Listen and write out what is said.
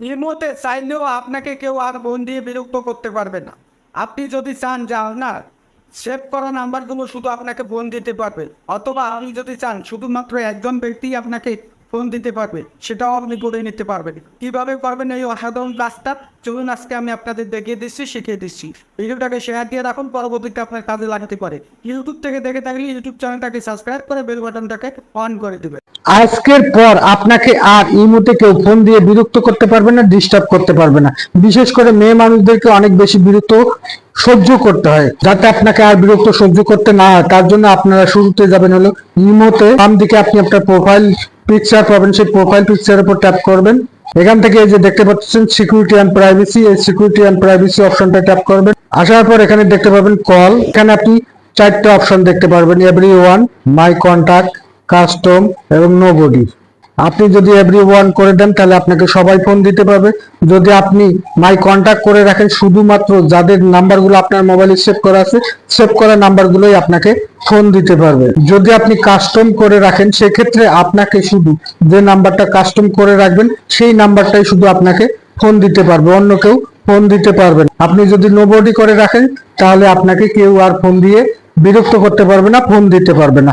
ইমোতে চাইলেও আপনাকে কেউ আর মন দিয়ে বিরক্ত করতে পারবে না। আপনি যদি চান যে আপনার সেভ করা নাম্বারগুলো শুধু আপনাকে ফোন দিতে পারবে, অথবা আপনি যদি চান শুধুমাত্র একজন ব্যক্তি আপনাকে ফোন দিতে পারবে, সেটাও আপনি করে নিতে পারবেন। কীভাবে পারবেন এই অসাধারণ কাজটা? চলুন আজকে আমি আপনাদের দেখিয়ে দিচ্ছি, শিখিয়ে দিচ্ছি। ভিডিওটাকে শেয়ার দিয়ে রাখুন, পরবর্তীতে আপনার কাজে লাগাতে পারে। ইউটিউব থেকে দেখে থাকলে ইউটিউব চ্যানেলটাকে সাবস্ক্রাইব করে বেল বাটনটাকে অন করে দেবেন। আজকের পর আপনাকে আর ইমোতে কেউ ফোন দিয়ে বিরক্ত করতে পারবে না ডিস্টার্ব করতে পারবে না। বিশেষ করে মেয়ে মানুষদেরকে অনেক বেশি বিরক্ত সহ্য করতে হয়। যাতে আপনাকে আর বিরক্ত সহ্য করতে না হয়, তার জন্য আপনারা শুরুতে যাবেন হলো ইমোতে বাম দিকে আপনি আপনার প্রোফাইল পিকচার পাবেন, সেই প্রোফাইল পিকচারের উপর ট্যাপ করবেন। এখান থেকে যে দেখতে পাচ্ছেন সিকিউরিটি অ্যান্ড প্রাইভেসি এই সিকিউরিটি অ্যান্ড প্রাইভেসি অপশনটা ট্যাপ করবেন। আসার পর এখানে দেখতে পাবেন কল এখানে আপনি চারটে অপশন দেখতে পারবেন। Everyone my contact custom এবং নোবডি আপনি যদি এভরি ওয়ান করে দেন, তাহলে আপনাকে সবাই ফোন দিতে পারবে। যদি আপনি মাই কন্ট্যাক্ট করে রাখেন, শুধুমাত্র যাদের নাম্বারগুলো আপনার মোবাইলে সেভ করা আছে সেভ করা নাম্বারগুলোই আপনাকে ফোন দিতে পারবে। যদি আপনি কাস্টম করে রাখেন, সেক্ষেত্রে আপনাকে শুধু যে নাম্বারটা কাস্টম করে রাখবেন, সেই নাম্বারটাই শুধু আপনাকে ফোন দিতে পারবে, অন্য কেউ ফোন দিতে পারবেন আপনি যদি নোবডি করে রাখেন, তাহলে আপনাকে কেউ আর ফোন দিয়ে বিরক্ত করতে পারবে না ফোন দিতে পারবে না।